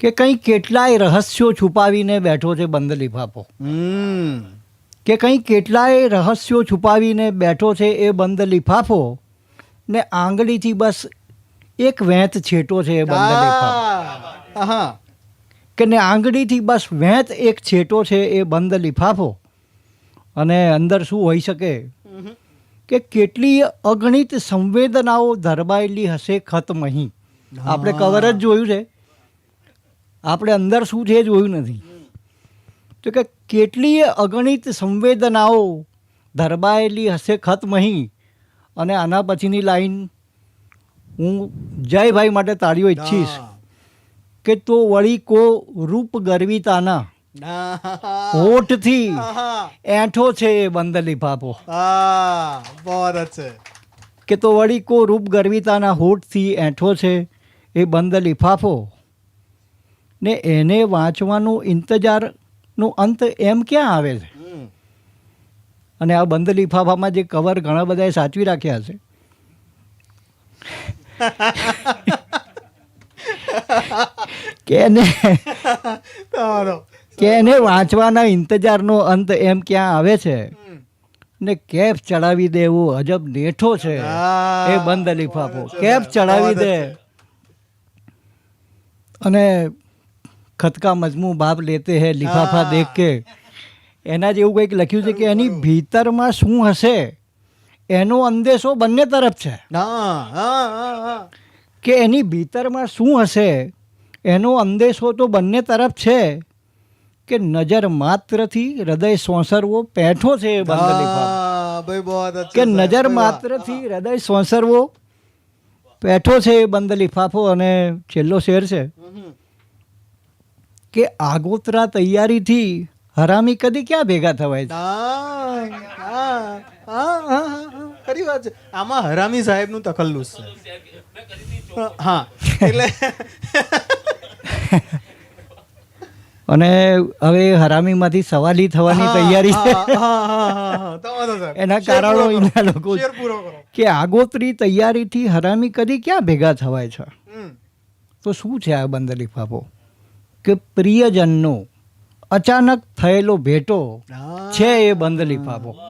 કે કંઈ કેટલાય રહસ્યો છુપાવીને બેઠો છે બંધ લિફાફો. કે કંઈ કેટલાય રહસ્યો છુપાવીને બેઠો છે એ બંધ લિફાફો ને આંગળીથી બસ એક વેંત છેટો છે એ બંધ લિફાફો. હા કે ને આંગળીથી બસ વેંત એક છેટો છે એ બંધ લિફાફો. અને અંદર શું હોઈ શકે? કે કેટલી અગણિત સંવેદનાઓ ધરબાયેલી હશે ખતમ અહીં આપણે કવર જ જોયું છે. આપણે અંદર શું છે જોયું નથી. તો કે કેટલીય અગણિત સંવેદનાઓ ધરબાયેલી હશે ખત મહી અને આના પછીની લાઈન હું જયભાઈ માટે તાળીઓ ઈચ્છીશ કે તો વળી કો રૂપ ગર્વિતાના. હોઠથી. એઠો છે એ બંધ લિફાફો કે તો વળી કો રૂપ ગર્વિતાના હોઠથી એઠો છે એ બંધ લિફાફો ને એને વાંચવાનું ઇંતજારનો અંત એમ ક્યાં આવે છે? અને આ બંધ લિફાફામાં જે કવર ઘણા બધાએ સાચવી રાખ્યા છે કે એને કે એને વાંચવાના ઇંતજારનો અંત એમ ક્યાં આવે છે? ને કેપ ચડાવી દેવો અજબ નેઠો છે. એ બંધ લિફાફો. કેપ ચડાવી દે. અને ખતકા મજમુ બાપ લેતે હે લિફાફા. દેખ કે એના જેવું કંઈક લખ્યું છે કે એની ભીતરમાં શું હશે? એનો અંદેશો બંને તરફ છે. કે એની ભીતરમાં શું હશે? એનો અંદેશો તો બંને તરફ છે. કે નજર માત્રથી હૃદય સોંસરવો પેઠો છે કે નજર માત્રથી હૃદય સોંસરવો પેઠો છે એ બંધ લિફાફો અને છેલ્લો શેર છે. કે આગોતરા તૈયારીથી હરામી કદી ક્યાં ભેગા થવાય છે? ખરી વાત છે. આમાં હરામી સાહેબનું તખલ્લુસ છે. હા એટલે અને હવે હરામીમાંથી સવાલી થવાની તૈયારી છે. એના કારણો એના લોકો કે આગોતરી તૈયારીથી હરામી કદી ક્યાં ભેગા થવાય છે? તો શું છે આ બંદર લિફાફો? કે પ્રિયજનનો અચાનક થયેલો ભેટો છે એ બંધ લિફાફો.